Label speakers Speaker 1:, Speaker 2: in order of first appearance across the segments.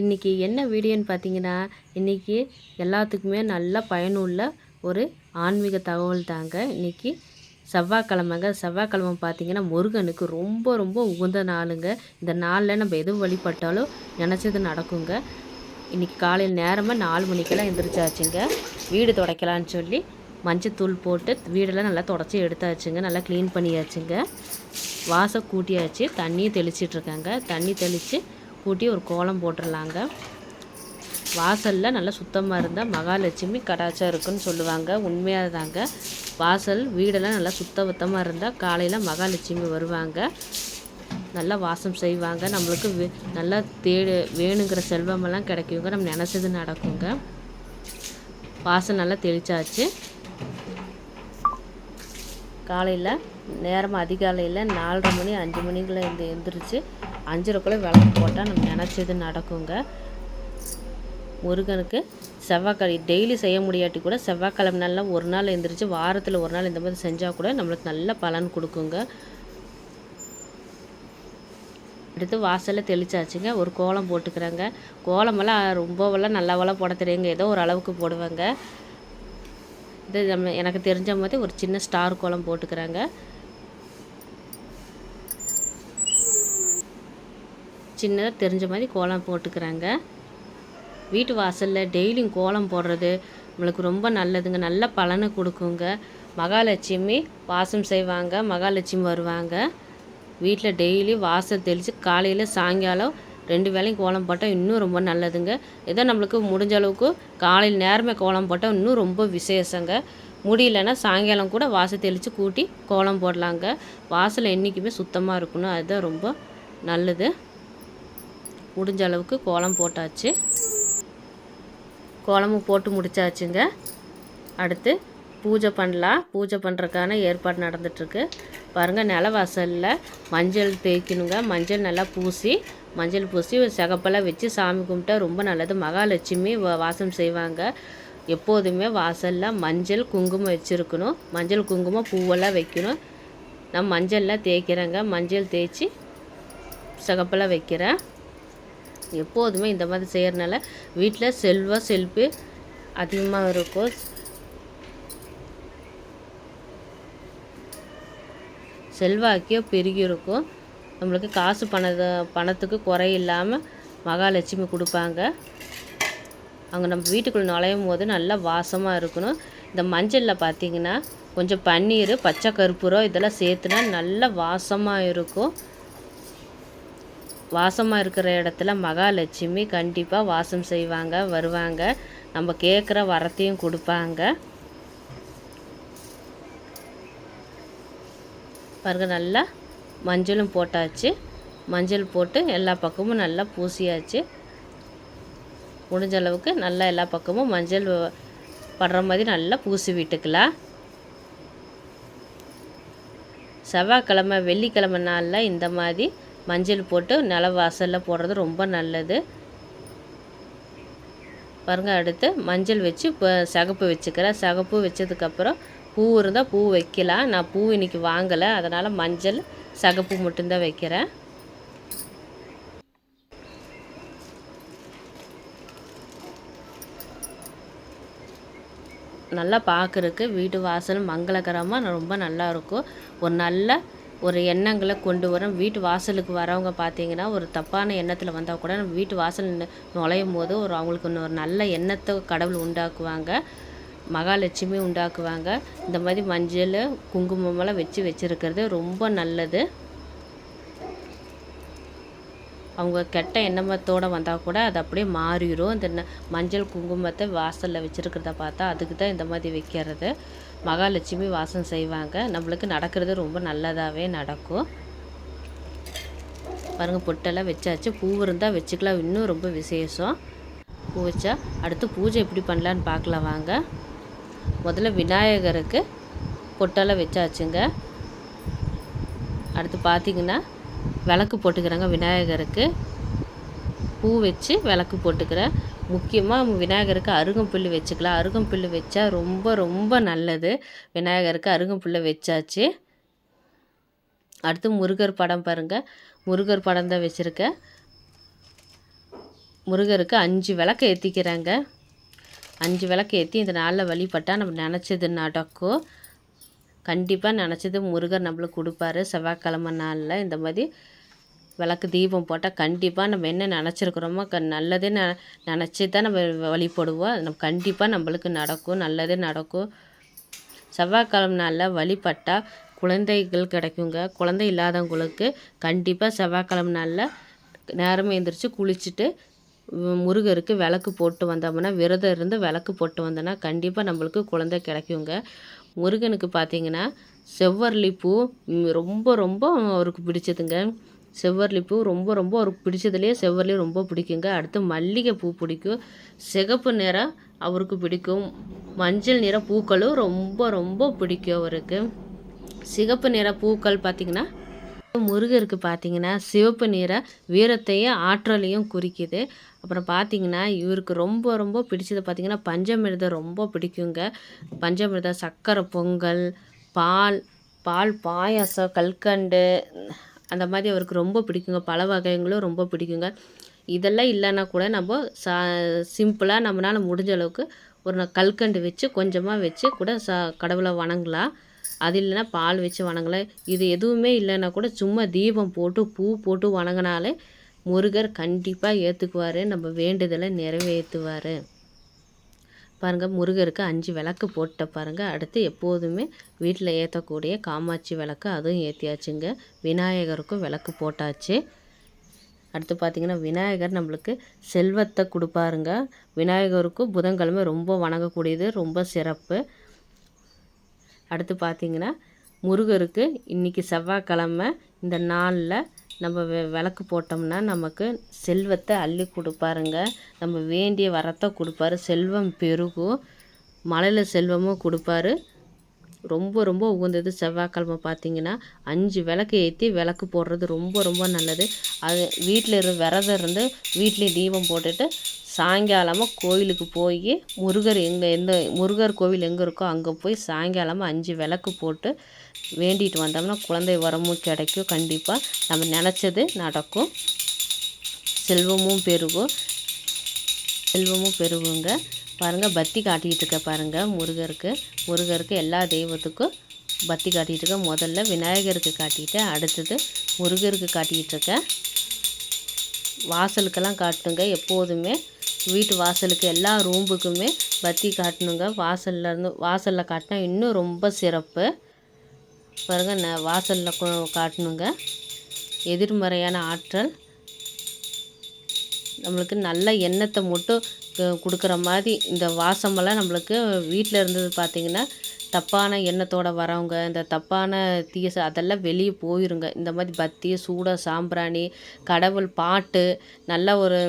Speaker 1: இன்றைக்கி என்ன வீடியோன்னு பார்த்தீங்கன்னா இன்றைக்கி எல்லாத்துக்குமே நல்ல பயனுள்ள ஒரு ஆன்மீக தகவல் தாங்க. இன்றைக்கி செவ்வாய்க்கிழமைங்க. செவ்வாய்க்கிழமை பார்த்தீங்கன்னா முருகனுக்கு ரொம்ப ரொம்ப உகந்த நாளுங்க. இந்த நாளில் நம்ம எது வழிபட்டாலும் நினச்சது நடக்குங்க. இன்றைக்கி காலையில் நேரமாக நாலு மணிக்கெல்லாம் எந்திரிச்சாச்சுங்க. வீடு துடைக்கலான்னு சொல்லி மஞ்சத்தூள் போட்டு வீடெல்லாம் நல்லா தொடச்சி எடுத்தாச்சுங்க. நல்லா க்ளீன் பண்ணியாச்சுங்க. வாசம் கூட்டியாச்சு. தண்ணியும் தெளிச்சிட்ருக்காங்க தண்ணி தெளித்து கூட்டி ஒரு கோலம் போட்டுடலாங்க. வாசலில் நல்லா சுத்தமாக இருந்தால் மகாலட்சுமி கடாச்சம் இருக்குன்னு சொல்லுவாங்க. உண்மையாக தாங்க வாசல் வீடெல்லாம் நல்லா சுத்த பத்தமாக இருந்தால் காலையில் மகாலட்சுமி வருவாங்க. நல்லா வாசம் செய்வாங்க. நம்மளுக்கு வே நல்லா தேடு வேணுங்கிற செல்வமெல்லாம் கிடைக்குங்க. நம்ம நினச்சது நடக்குங்க. வாசல் நல்லா தெளிச்சாச்சு. காலையில் நேரம் அதிகாலையில் நாலரை மணி அஞ்சு மணிக்குள்ளே எழுந்து எழுந்திரிச்சு. அஞ்சரைக்குள்ளே விளக்கு போட்டால் நம்ம நினச்சது நடக்குங்க. முருகனுக்கு செவ்வாய்க்கிழமை டெய்லி செய்ய முடியாட்டி கூட செவ்வாய்க்கிழமை நல்லா ஒரு நாள் எழுந்திரிச்சு வாரத்தில் ஒரு நாள் இந்த மாதிரி செஞ்சால் கூட நம்மளுக்கு நல்ல பலன் கொடுக்குங்க. எடுத்து வாசலில் தெளிச்சாச்சுங்க. ஒரு கோலம் போட்டுக்கிறாங்க. கோலமெல்லாம் ரொம்பவெல்லாம் நல்லாவெல்லாம் போட தெரியுங்க. ஏதோ ஒரு அளவுக்கு போடுவேங்க. இது நம்ம எனக்கு தெரிஞ்ச மாதிரி ஒரு சின்ன ஸ்டார் கோலம் போட்டுக்கிறாங்க. சின்னதாக தெரிஞ்ச மாதிரி கோலம் போட்டுக்கிறாங்க. வீட்டு வாசலில் டெய்லியும் கோலம் போடுறது நம்மளுக்கு ரொம்ப நல்லதுங்க. நல்ல பலனை கொடுக்குங்க. மகாலட்சுமி வாசம் செய்வாங்க. மகாலட்சுமி வருவாங்க. வீட்டில் டெய்லி வாசல் தெளித்து காலையில் சாயங்காலம் ரெண்டு வேலையும் கோலம் போட்டால் இன்னும் ரொம்ப நல்லதுங்க. ஏதோ நம்மளுக்கு முடிஞ்ச அளவுக்கு காலையில் நேரமே கோலம் போட்டால் இன்னும் ரொம்ப விசேஷங்க. முடியலன்னா சாயங்காலம் கூட வாசல் தெளித்து கூட்டி கோலம் போடலாங்க. வாசல் என்றைக்குமே சுத்தமாக இருக்கணும். அதுதான் ரொம்ப நல்லது. முடிஞ்ச அளவுக்கு கோலம் போட்டாச்சு. கோலமும் போட்டு முடிச்சாச்சுங்க. அடுத்து பூஜை பண்ணலாம். பூஜை பண்ணுறதுக்கான ஏற்பாடு நடந்துகிட்ருக்கு பாருங்கள் நிலவாசலில் மஞ்சள் தேய்க்கணுங்க. மஞ்சள் நல்லா பூசி மஞ்சள் பூசி சிகப்பெல்லாம் வச்சு சாமி கும்பிட்டா ரொம்ப நல்லது. மகாலட்சுமி வாசம் செய்வாங்க. எப்போதுமே வாசலில் மஞ்சள் குங்குமம் வச்சுருக்கணும். மஞ்சள் குங்குமம் பூவெல்லாம் வைக்கணும். நான் மஞ்சள்லாம் தேய்க்கிறேங்க. மஞ்சள் தேய்ச்சி சிகப்பெல்லாம் வைக்கிறேன். எப்போதுமே இந்த மாதிரி செய்கிறனால வீட்டில் செல்வ செழிப்பு அதிகமாக இருக்கும். செல்வாக்கியோ பெருகி இருக்கும். நம்மளுக்கு காசு பணத்தை பணத்துக்கு குறை இல்லாமல் மகாலட்சுமி கொடுப்பாங்க. அவங்க நம்ம வீட்டுக்குள்ளே நுழையும் போது நல்லா வாசமாக இருக்கணும். இந்த மஞ்சளில் பார்த்திங்கன்னா கொஞ்சம் பன்னீர் பச்சை கருப்பூரம் இதெல்லாம் சேர்த்துனா நல்ல வாசமாக இருக்கும். வாசமாக இருக்கிற இடத்துல மகாலட்சுமி கண்டிப்பாக வாசம் செய்வாங்க வருவாங்க. நம்ம கேட்குற வரத்தையும் கொடுப்பாங்க. பாருங்க நல்லா மஞ்சளும் போட்டாச்சு. மஞ்சள் போட்டு எல்லா பக்கமும் நல்லா பூசியாச்சு. முடிஞ்ச அளவுக்கு நல்லா எல்லா பக்கமும் மஞ்சள் படுற மாதிரி நல்லா பூசி விட்டுக்கலாம். செவ்வாய்க்கிழமை வெள்ளிக்கிழமை நாளில் இந்த மாதிரி மஞ்சள் போட்டு நில வாசலில் போடுறது ரொம்ப நல்லது. பாருங்கள் அடுத்து மஞ்சள் வச்சு இப்போ சகப்பு வச்சுக்கிறேன். சகப்பு வச்சதுக்கப்புறம் பூ இருந்தால் பூ வைக்கலாம். நான் பூ இன்றைக்கி வாங்கலை. அதனால் மஞ்சள் சகப்பு மட்டும்தான் வைக்கிறேன். நல்லா பார்க்குறக்கு வீட்டு வாசல் மங்களகரமாக ரொம்ப நல்லாயிருக்கும் ஒரு நல்ல ஒரு எண்ணங்களை கொண்டு வரோம் வீட்டு வாசலுக்கு வரவங்க பார்த்தீங்கன்னா ஒரு தப்பான எண்ணத்தில் வந்தால் கூட நம்ம வீட்டு வாசல் நுழையும் போது ஒரு அவங்களுக்கு ஒரு நல்ல எண்ணத்தை கடவுள் உண்டாக்குவாங்க. மகாலட்சுமி உண்டாக்குவாங்க. இந்த மாதிரி மஞ்சள் குங்குமமெல்லாம் வச்சு வச்சுருக்கிறது ரொம்ப நல்லது. அவங்க கெட்ட எண்ணமத்தோடு வந்தால் கூட அது அப்படியே மாறிடும் இந்த மஞ்சள் குங்குமத்தை வாசலில் வச்சுருக்கிறத பார்த்தா அதுக்கு தான் இந்த மாதிரி வைக்கிறது. மகாலட்சுமி வாசம் செய்வாங்க. நம்மளுக்கு நடக்கிறது ரொம்ப நல்லதாகவே நடக்கும். பாருங்கள் பொட்டெல்லாம் வச்சாச்சு. பூ இருந்தால் வச்சுக்கலாம். இன்னும் ரொம்ப விசேஷம். பூ வச்சா அடுத்து பூஜை எப்படி பண்ணலான்னு பார்க்கலாம் வாங்க. முதல்ல விநாயகருக்கு பொட்டெல்லாம் வச்சாச்சுங்க. அடுத்து பார்த்திங்கன்னா விளக்கு போட்டுக்கிறாங்க விநாயகருக்கு. பூ வச்சு விளக்கு போட்டுக்கிறேன். முக்கியமாக விநாயகருக்கு அருகம்புல் வச்சுக்கலாம். அருகம்புல் வச்சா ரொம்ப ரொம்ப நல்லது. விநாயகருக்கு அருகம்புல்லு வச்சாச்சு. அடுத்து முருகர் படம் பாருங்கள் முருகர் படம் தான் வச்சுருக்கேன் முருகருக்கு அஞ்சு விளக்கு ஏற்றிக்கிறாங்க அஞ்சு விளக்கு ஏற்றி இந்த நாளில் வழிபட்டால் நம்ம நினச்சது நடக்கும். கண்டிப்பாக நினச்சது முருகர் நம்மளுக்கு கொடுப்பாரு. செவ்வாய்க்கிழமை நாளில் இந்த மாதிரி விளக்கு தீபம் போட்டால் கண்டிப்பாக நம்ம என்ன நினச்சிருக்கிறோமோ க நல்லதே ந நினச்சி தான் நம்ம வழிபடுவோம் நம்ம கண்டிப்பாக நம்மளுக்கு நடக்கும். நல்லதே நடக்கும். செவ்வாய்க்கிழமை நாளில் வழிபட்டால் குழந்தைகள் கிடைக்குங்க. குழந்தை இல்லாதவங்களுக்கு கண்டிப்பாக செவ்வாய்க்கிழமை நாளில் நேரம் எழுந்திரிச்சு குளிச்சுட்டு முருகருக்கு விளக்கு போட்டு வந்தோம்னா விரதம் இருந்து விளக்கு போட்டு வந்தோன்னா கண்டிப்பாக நம்மளுக்கு குழந்தை கிடைக்குங்க. முருகனுக்கு பார்த்தீங்கன்னா செவ்வரளி பூ ரொம்ப ரொம்ப அவருக்கு பிடிச்சதுங்க. செவ்வரளி பூ ரொம்ப ரொம்ப அவருக்கு பிடிச்சதுலேயே செவ்வரளி ரொம்ப பிடிக்குங்க. அடுத்து மல்லிகை பூ பிடிக்கும். சிகப்பு நிறம் அவருக்கு பிடிக்கும். மஞ்சள் நிற பூக்களும் ரொம்ப ரொம்ப பிடிக்கும் அவருக்கு. சிகப்பு நிற பூக்கள் பார்த்திங்கன்னா முருகருக்கு பார்த்தீங்கன்னா சிவப்பு நிற வீரத்தையும் ஆற்றலையும் குறிக்குது. அப்புறம் பார்த்தீங்கன்னா இவருக்கு ரொம்ப ரொம்ப பிடிச்சது பார்த்தீங்கன்னா பஞ்சமிர்தம் ரொம்ப பிடிக்குங்க. பஞ்சமிர்தம் சர்க்கரை பொங்கல் பால் பால் பாயாசம் கல்கண்டு அந்த மாதிரி அவருக்கு ரொம்ப பிடிக்குங்க. பல வகைகளும் ரொம்ப பிடிக்குங்க. இதெல்லாம் இல்லைன்னா கூட நம்ம சா சிம்பிளாக நம்மளால் முடிஞ்ச அளவுக்கு ஒரு கல்கண்டு வச்சு கொஞ்சமாக வச்சு கூட சா கடவுளை வணங்கலாம். அது இல்லைன்னா பால் வச்சு வணங்கலாம். இது எதுவுமே இல்லைன்னா கூட சும்மா தீபம் போட்டு பூ போட்டு வணங்கினாலே முருகர் கண்டிப்பாக ஏற்றுக்குவார் நம்ம வேண்டுதலை நிறைவேற்றுவார். பாருங்கள் முருகருக்கு அஞ்சு விளக்கு போட்ட பாருங்கள் அடுத்து எப்போதுமே வீட்டில் ஏற்றக்கூடிய காமாட்சி விளக்கு அதுவும் ஏற்றியாச்சுங்க விநாயகருக்கும் விளக்கு போட்டாச்சு. அடுத்து பார்த்திங்கன்னா விநாயகர் நம்மளுக்கு செல்வத்தை கொடுப்பாருங்க. விநாயகருக்கும் புதன்கிழமை ரொம்ப வணங்கக்கூடியது ரொம்ப சிறப்பு. அடுத்து பார்த்திங்கன்னா முருகருக்கு இன்றைக்கி செவ்வாய்க்கிழமை இந்த நாளில் நம்ம வெ விளக்கு போட்டோம்னா நமக்கு செல்வத்தை அள்ளி கொடுப்பாருங்க. நம்ம வேண்டிய வரத்தை கொடுப்பாரு. செல்வம் பெருகும். மலையில் செல்வமும் கொடுப்பாரு. ரொம்ப ரொம்ப உகந்தது செவ்வாய்க்கிழமை பார்த்தீங்கன்னா. அஞ்சு விளக்கு ஏற்றி விளக்கு போடுறது ரொம்ப ரொம்ப நல்லது. அது வீட்டில் இரு விரதம் இருந்து வீட்லேயே தீபம் போட்டுட்டு சாயங்காலமாக கோயிலுக்கு போய் முருகர் எங்கே எந்த முருகர் கோவில் எங்கே இருக்கோ அங்கே போய் சாயங்காலமாக அஞ்சு விளக்கு போட்டு வேண்டிட்டு வந்தோம்னா குழந்தை வரமும் கிடைக்கும். கண்டிப்பாக நம்ம நினச்சது நடக்கும். செல்வமும் பெருகும். செல்வமும் பெருகுங்க. பாருங்கள் பத்தி காட்டிகிட்டு இருக்க பாருங்கள் முருகருக்கு. முருகருக்கு எல்லா தெய்வத்துக்கும் பத்தி காட்டிகிட்டு இருக்க. முதல்ல விநாயகருக்கு காட்டிட்டு அடுத்தது முருகருக்கு காட்டிகிட்டு இருக்கேன் வாசலுக்கெல்லாம் காட்டுங்க எப்போதுமே. வீட்டு வாசலுக்கு எல்லா ரூம்புக்குமே பத்தி காட்டணுங்க. வாசல்லேருந்து வாசலில் காட்டினா இன்னும் ரொம்ப சிறப்பு. பாருங்கள் ந வாசலில் காட்டணுங்க. எதிர்மறையான ஆற்றல். நம்மளுக்கு நல்ல எண்ணத்தை மட்டும் கொடுக்குற மாதிரி இந்த வாசமெல்லாம் நம்மளுக்கு வீட்டில் இருந்தது பார்த்திங்கன்னா தப்பான எண்ணத்தோடு வரவங்க இந்த தப்பான தீய அதெல்லாம் வெளியே போயிருங்க. இந்த மாதிரி பத்தி சூட சாம்பிராணி கடவுள் பாட்டு நல்ல ஒரு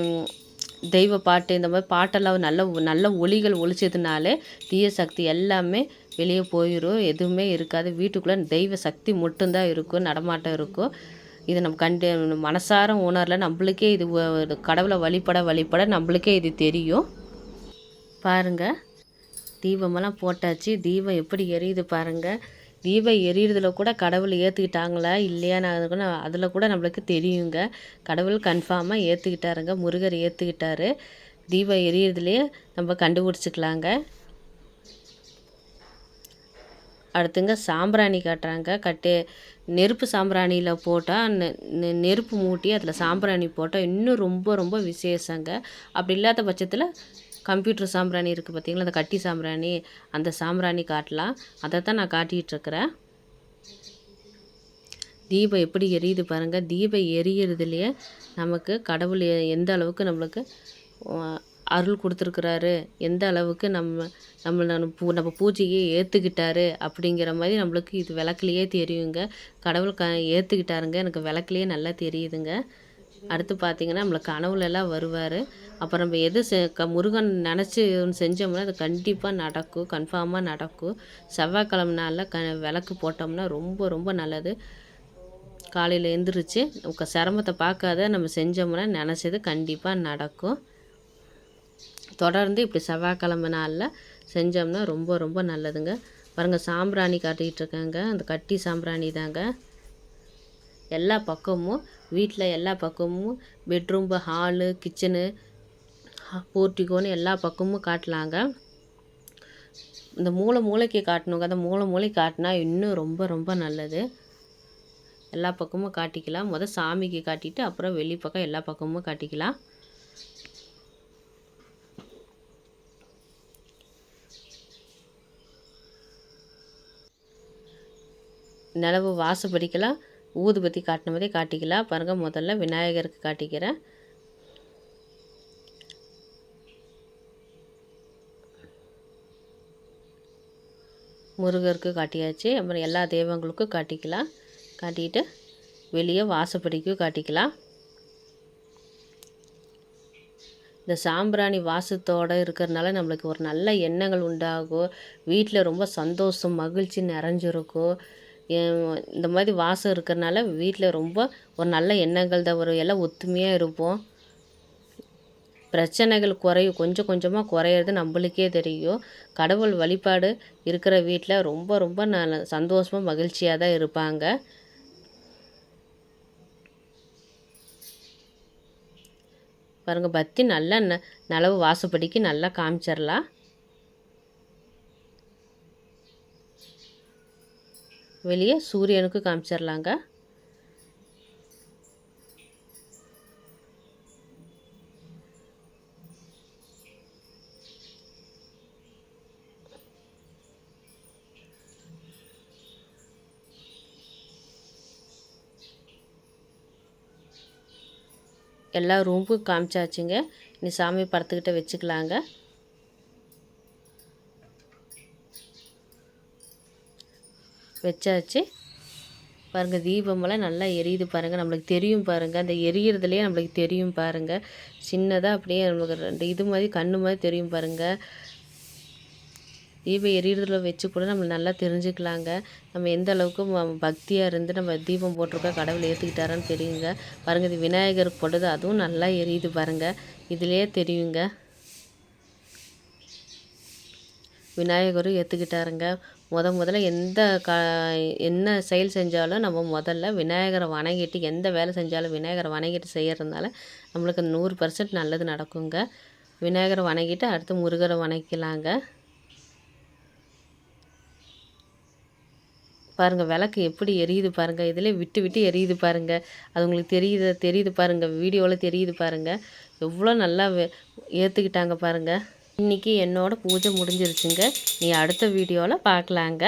Speaker 1: தெய்வ பாட்டு இந்த மாதிரி பாட்டெல்லாம் நல்ல நல்ல ஒளிகள் ஒழிச்சதுனாலே தீய சக்தி எல்லாமே வெளியே போயிடும் எதுவுமே இருக்காது. வீட்டுக்குள்ளே தெய்வ சக்தி மட்டும்தான் இருக்கும் நடமாட்டம் இருக்கும். இது நம்ம கண்டு மனசார உணரல நம்மளுக்கே இது கடவுளை வழிபட வழிபட நம்மளுக்கே இது தெரியும். பாருங்கள் தீபமெல்லாம் போட்டாச்சு. தீபம் எப்படி எரியுது பாருங்கள் தீபம் எரியறதுல கூட கடவுள் ஏற்றுக்கிட்டாங்களா இல்லையான்னு அதில் கூட நம்மளுக்கு தெரியுங்க. கடவுள் கன்ஃபார்மாக ஏற்றுக்கிட்டாருங்க முருகர் ஏற்றுக்கிட்டாரு தீபம் எரியறதுலேயே நம்ம கண்டுபிடிச்சிக்கலாங்க. அடுத்துங்க சாம்பிராணி காட்டுறாங்க. கட்டு நெருப்பு சாம்பிராணியில் போட்டால் நெ நெருப்பு மூட்டி அதில் சாம்பிராணி போட்டால் இன்னும் ரொம்ப ரொம்ப விசேஷங்க. அப்படி இல்லாத பட்சத்தில் கம்ப்யூட்டர் சாம்பிராணி இருக்குது பார்த்திங்களா அந்த கட்டி சாம்பிராணி அந்த சாம்பிராணி காட்டலாம். அதை தான் நான் காட்டிகிட்ருக்கிறேன் தீபம் எப்படி எரியுது பாருங்கள் தீபம் எரியறதுலையே நமக்கு கடவுள் எந்த அளவுக்கு நம்மளுக்கு அருள் கொடுத்துருக்குறாரு? எந்த அளவுக்கு நம்ம நம்ம பூ நம்ம பூஜையை ஏற்றுக்கிட்டாரு அப்படிங்கிற மாதிரி நம்மளுக்கு இது விளக்குலையே தெரியுங்க. கடவுள் க ஏற்றுக்கிட்டாருங்க எனக்கு விளக்குலையே நல்லா தெரியுதுங்க. அடுத்து பார்த்திங்கன்னா நம்மளுக்கு கனவுலலாம் வருவார். அப்புறம் நம்ம எது செ க முருகன் நினச்சி செஞ்சோம்னா அது கண்டிப்பாக நடக்கும் கன்ஃபார்மாக நடக்கும். செவ்வாய்க்கிழமை நாளில் க விளக்கு போட்டோம்னா ரொம்ப ரொம்ப நல்லது. காலையில் எழுந்திரிச்சு நமக்கு சிரமத்தை பார்க்காத நம்ம செஞ்சோம்னா நினச்சது கண்டிப்பாக நடக்கும். தொடர்ந்து இப்படி செவ்வாய்க்கிழமை நாளில் செஞ்சோம்னா ரொம்ப ரொம்ப நல்லதுங்க. பாருங்கள் சாம்பிராணி காட்டிகிட்டு இருக்காங்க. அந்த கட்டி சாம்பிராணி தாங்க எல்லா பக்கமும் வீட்டில் எல்லா பக்கமும் பெட்ரூம்பு ஹாலு கிச்சனு போர்ட்டிகோன்னு எல்லா பக்கமும் காட்டலாங்க இந்த மூளை மூளைக்கு காட்டணுங்க. அந்த மூளை மூளை காட்டினா இன்னும் ரொம்ப ரொம்ப நல்லது. எல்லா பக்கமும் காட்டிக்கலாம். முதல் சாமிக்கு காட்டிட்டு அப்புறம் வெளி பக்கம் எல்லா பக்கமும் காட்டிக்கலாம். நிலவு வாசப்படிக்கலாம் ஊதுபத்தி காட்டின மாதிரி காட்டிக்கலாம். பாருங்கள் முதல்ல விநாயகருக்கு காட்டிக்கிறேன். முருகருக்கு காட்டியாச்சு. அப்புறம் எல்லா தெய்வங்களுக்கும் காட்டிக்கலாம். காட்டிட்டு வெளியே வாசப்படிக்கும் காட்டிக்கலாம். இந்த சாம்பிராணி வாசத்தோடு இருக்கிறதுனால நம்மளுக்கு ஒரு நல்ல எண்ணங்கள் உண்டாகும். வீட்டில் ரொம்ப சந்தோஷம் மகிழ்ச்சி நிறைஞ்சிருக்கும். இந்த மாதிரி வாசம் இருக்கிறனால வீட்டில் ரொம்ப ஒரு நல்ல எண்ணங்கள் தான் வரும். எல்லாம் ஒத்துமையாக இருப்போம். பிரச்சனைகள் குறையும் கொஞ்சம் கொஞ்சமாக குறையிறது நம்மளுக்கே தெரியும். கடவுள் வழிபாடு இருக்கிற வீட்டில் ரொம்ப ரொம்ப ந சந்தோஷமாக மகிழ்ச்சியாக தான் இருப்பாங்க. பாருங்கள் பத்தி நல்லா ந நலவு வாசப்படிக்கு நல்லா காமிச்சிடலாம் வெளியே சூரியனுக்கு காமிச்சிடலாங்க எல்லா ரூமுக்கும் காமிச்சாச்சுங்க. இனி சாமி படத்துக்கிட்ட வச்சுக்கலாங்க. வச்சாச்சு. பாருங்கள் தீபமெல்லாம் நல்லா எரியுது பாருங்கள் நம்மளுக்கு தெரியும் பாருங்கள் அந்த எரியறதுலேயே நம்மளுக்கு தெரியும் பாருங்கள் சின்னதாக அப்படியே நம்மளுக்கு ரெண்டு இது மாதிரி கண்ணு மாதிரி தெரியும் பாருங்கள் தீபம் எரியறதுல வச்சு கூட நம்ம நல்லா தெரிஞ்சுக்கலாங்க. நம்ம எந்த அளவுக்கு பக்தியாக இருந்து நம்ம தீபம் போட்டிருக்கோம் கடவுள் ஏற்றுக்கிட்டாரான்னு தெரியுங்க. பாருங்கள் இது விநாயகருக்கு போட்டது அதுவும் நல்லா எரியுது பாருங்கள் இதுலேயே தெரியுங்க. விநாயகரும் ஏற்றுக்கிட்டாருங்க முத முதல்ல எந்த க என்ன செயல் செஞ்சாலும் நம்ம முதல்ல விநாயகரை வணங்கிட்டு எந்த வேலை செஞ்சாலும் விநாயகரை வணங்கிட்டு செய்கிறதுனால நம்மளுக்கு நூறு பர்சன்ட் நல்லது நடக்குங்க. விநாயகரை வணங்கிட்டு அடுத்து முருகரை வணங்கிக்கலாங்க பாருங்கள் விளக்கு எப்படி எரியுது பாருங்கள் இதிலே விட்டு விட்டு எரியுது பாருங்கள் அது உங்களுக்கு தெரியுது தெரியுது பாருங்கள் வீடியோவில் தெரியுது பாருங்கள் எவ்வளோ நல்லா ஏற்றுக்கிட்டாங்க பாருங்கள் இன்றைக்கி என்னோடய பூஜை முடிஞ்சிருச்சுங்க. நீ அடுத்த வீடியோவில் பார்க்கலாங்க